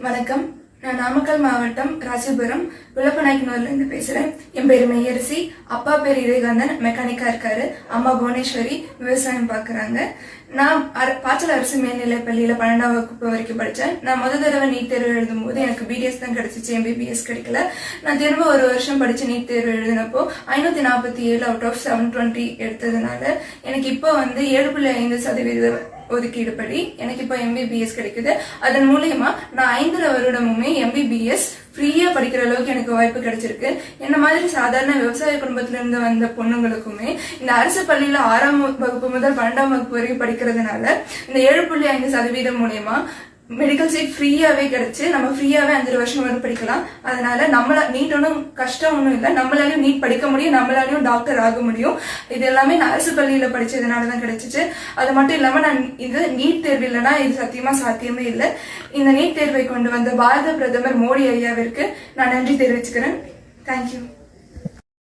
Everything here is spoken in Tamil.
வணக்கம். நான் நாமக்கல் மாவட்டம் ராசிபுரம் விளப்பநாயக்கனூர்ல இருந்து பேசுறேன். என் பேர் மெய்யரசி. அப்பா பேர் இதயகாந்தன் மெக்கானிக்கா இருக்காரு. அம்மா புவனேஸ்வரி. விவசாயம் பாக்குறாங்க. நான் அர- பாச்சல் அரசு மேல்நிலை பள்ளியில பன்னெண்டாம் வகுப்பு வரைக்கும் படித்தேன் நான் முதல் தடவை நீட் தேர்வு எழுதும் போது எனக்கு பிடிஎஸ் தான் கிடைச்சிச்சு. எம்பிபிஎஸ் கிடைக்கல. நான் திரும்ப ஒரு வருஷம் படிச்சு நீட் தேர்வு எழுதினப்போ ஐநூத்தி நாற்பத்தி ஏழு அவுட் ஆஃப் செவன் டுவெண்ட்டி எடுத்ததுனால எனக்கு இப்போ வந்து ஏழு புள்ளி ஐந்து சதவீத ஒதுக்கீடு படி எனக்கு இப்போ எம்பிபிஎஸ் கிடைக்குது. அதன் மூலயமா நான் ஐந்தரை வருடமுமே எம்பிபிஎஸ் ஃப்ரீயா படிக்கிற அளவுக்கு எனக்கு வாய்ப்பு கிடைச்சிருக்கு. என்ன மாதிரி சாதாரண விவசாய குடும்பத்துல இருந்து வந்த பொண்ணுங்களுக்குமே இந்த அரசு பள்ளியில ஆறாம் வகுப்பு முதல் பன்னெண்டாம் வகுப்பு வரைக்கும் படிக்கிறதுனால இந்த ஏழு புள்ளி ஐந்து சதவீதம் மூலியமா மெடிக்கல் சீட் ஃப்ரீயாவே கிடைச்சு நம்ம ஃப்ரீயாவே அஞ்சு வருஷம் வரை படிக்கலாம். அதனால நம்மள நீட் ஒன்றும் கஷ்டம் ஒன்றும் இல்லை. நம்மளாலையும் நீட் படிக்க முடியும் நம்மளாலையும் டாக்டர் ஆக முடியும். இது எல்லாமே நான் அரசு பள்ளியில படிச்சதுனால தான் கிடைச்சிச்சு. அது மட்டும் இல்லாம நான் இது நீட் தேர்வு இல்லைன்னா இது சத்தியமா சாத்தியமே இல்லை. இந்த நீட் தேர்வை கொண்டு வந்த பாரத பிரதமர் மோடி ஐயாவிற்கு நான் நன்றி தெரிவிச்சுக்கிறேன். தேங்க்யூ